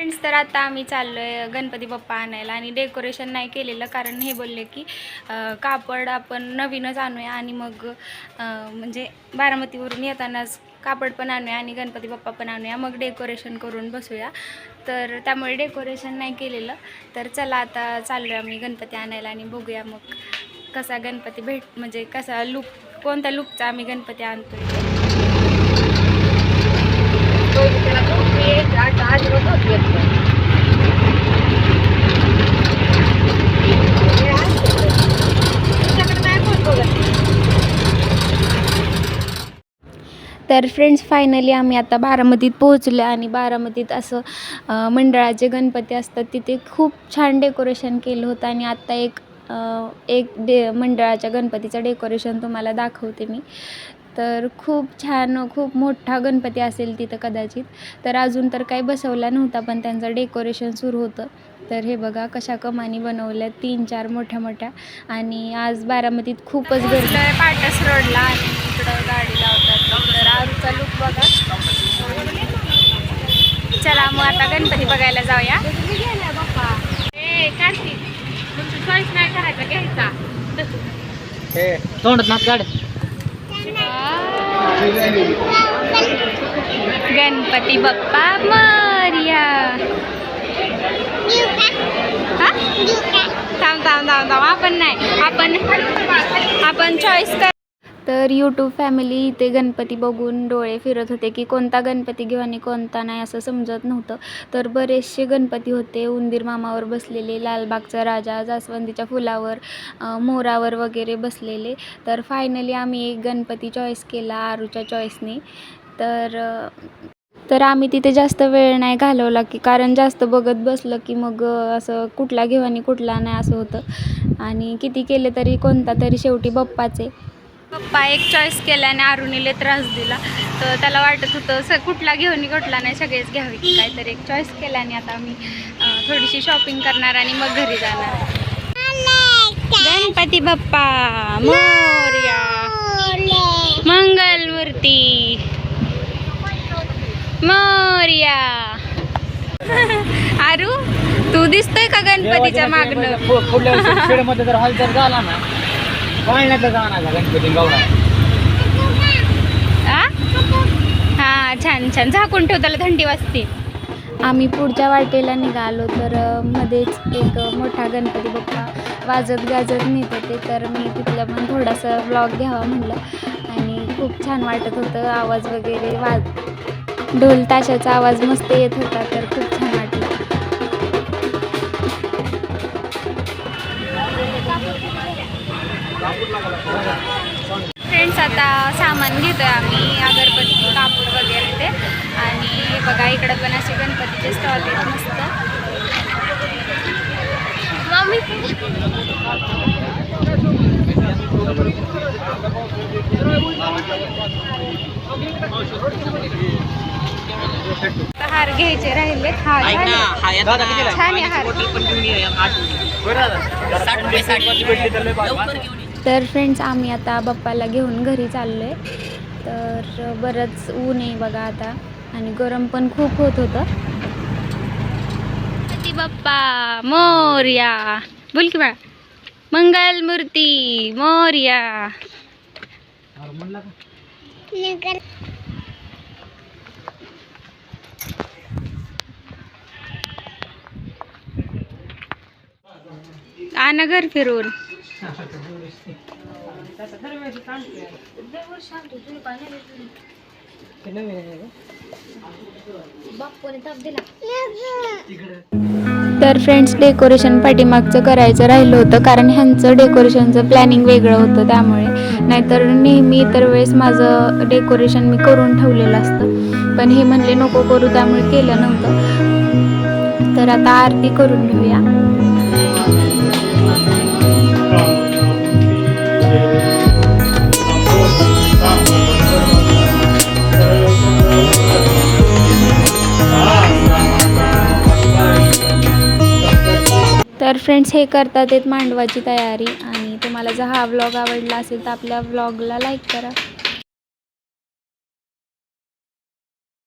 Friends तर आता आम्ही चाललो आहे गणपती बाप्पा आणायला आणि डेकोरेशन नाही केलेलं कारण हे बोलले की कापड आपण नवीनच आणूया आणि मग म्हणजे बारामतीवरून येतानाच कापड पण आणूया आणि गणपती बाप्पा पण आणूया. मग डेकोरेशन करून बसूया. तर त्यामुळे डेकोरेशन नाही केलेलं. तर चला आता चाललो आहे आम्ही गणपती आणायला आणि बघूया मग कसा गणपती भेट म्हणजे कसा लुक कोणत्या लुकचा आम्ही गणपती आणतोय. तर फ्रेंड्स फायनली आम्ही आता बारामतीत पोहोचलो आणि बारामतीत असं मंडळाचे गणपती असतात तिथे खूप छान डेकोरेशन केलं होतं आणि आत्ता एक एक डे मंडळाच्या गणपतीचं डेकोरेशन तुम्हाला दाखवते मी. तर खूप छान खूप मोठा गणपती असेल तिथं कदाचित. तर अजून तर काही बसवला नव्हता पण त्यांचं डेकोरेशन सुरू होतं. तर हे बघा कशा कमानी बनवल्या तीन चार मोठ्या मोठ्या. आणि आज बारामतीत खूपच गर्दी. आहे पाटस रोडला आणि इकडं गाडी लावतात. तर आजचा लुक बघा. चला मग आता गणपती बघायला जाऊया. चॉईस नाही करायचा घ्यायचा. तोंडात नाच काढ. गणपती बाप्पा मर्या? थांब थांब थांब थांब. आपण नाही. आपण आपण चॉईस कर तर यूट्यूब फॅमिली इथे गणपती बघून डोळे फिरत होते की कोणता गणपती घेऊ आणि कोणता नाही असं समजत नव्हतं. तर बरेचसे गणपती होते. उंदीर मामावर बसलेले लालबागचा राजा जास्वंदीच्या फुलावर मोरावर वगैरे बसलेले. तर फायनली आम्ही एक गणपती चॉईस केला आरूच्या चॉईसने तर तर आम्ही तिथे जास्त वेळ नाही घालवला की कारण जास्त बघत बसलं की मग असं कुठला घेऊ आणि कुठला नाही असं होतं. आणि किती केले तरी कोणता तरी शेवटी बप्पाचे. पप्पा एक चॉईस केल्याने आरुणीले त्रास दिला. तर त्याला वाटत होतं स कुठला घेऊ आणि कुठला नाही सगळेच घ्यावे. की काहीतरी एक चॉईस केल्याने आता आम्ही थोडीशी शॉपिंग करणार आणि मग घरी जाणार. गणपती बाप्पा मोर्या. मंगलमूर्ती. मोर्या. आरू तू दिसतोय का गणपतीच्या मागणं पुढल्या खेळमध्ये जर हल जर झाला ना जाणार गणपती? हा छान छान. झाकून ठेव त्याला थंडी वाजते. आम्ही पुढच्या वाटेला निघालो तर मध्येच एक मोठा गणपती बाप्पा वाजत गाजत नेत होते. तर मी तिथलं पण थोडासा ब्लॉग घ्यावा म्हणलं. आणि खूप छान वाटत होतं. आवाज वगैरे वाज ढोल ताशाचा आवाज मस्त येत होता तर खूप छान वाटलं. फ्रेंड्स आता सामान घेतोय आम्ही अगरबत्ती कापूर वगैरे ते. आणि बघा इकडं पण असे गणपतीचे स्टॉल आहेत मस्त. हार घ्यायचे राहिले हा छान आहे. हार. तर फ्रेंड्स आम्ही आता बाप्पाला घेऊन घरी चाललो आहे तर बरंच ऊन आहे बघा आता. आणि गरम पण खूप होत होतं. बाप्पा मोर्या. बोल की बाळा. मंगल मूर्ती मोर्या. आणा घर फिरून. तर फ्रेंड्स डेकोरेशन पाठीमागचं करायचं राहिलं होतं कारण ह्यांचं डेकोरेशनचं प्लॅनिंग वेगळं होतं त्यामुळे. नाहीतर नेहमी इतर वेळेस माझं डेकोरेशन मी करून ठेवलेलं असतं. पण हे म्हणले नको करू त्यामुळे केलं नव्हतं. तर आता आरती करून घेऊया. तर फ्रेंड्स हे करतात आहेत मांडवाची तयारी. आणि तुम्हाला जर हा व्लॉग आवडला असेल तर आपल्या व्लॉगला लाईक करा.